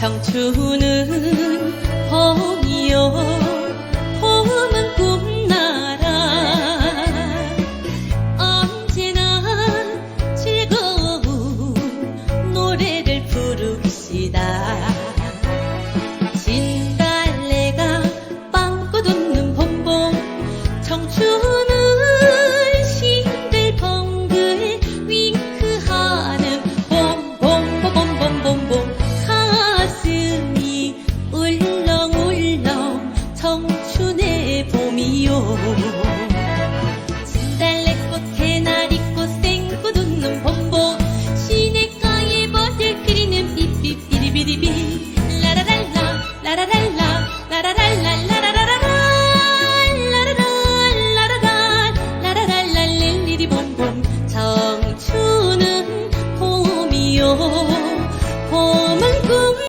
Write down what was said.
청춘은 봄이요 봄은 꿈나라. 언제나 즐거운 노래를 부릅시다. 진달래가 빵꾸 돋는 봄봄 청춘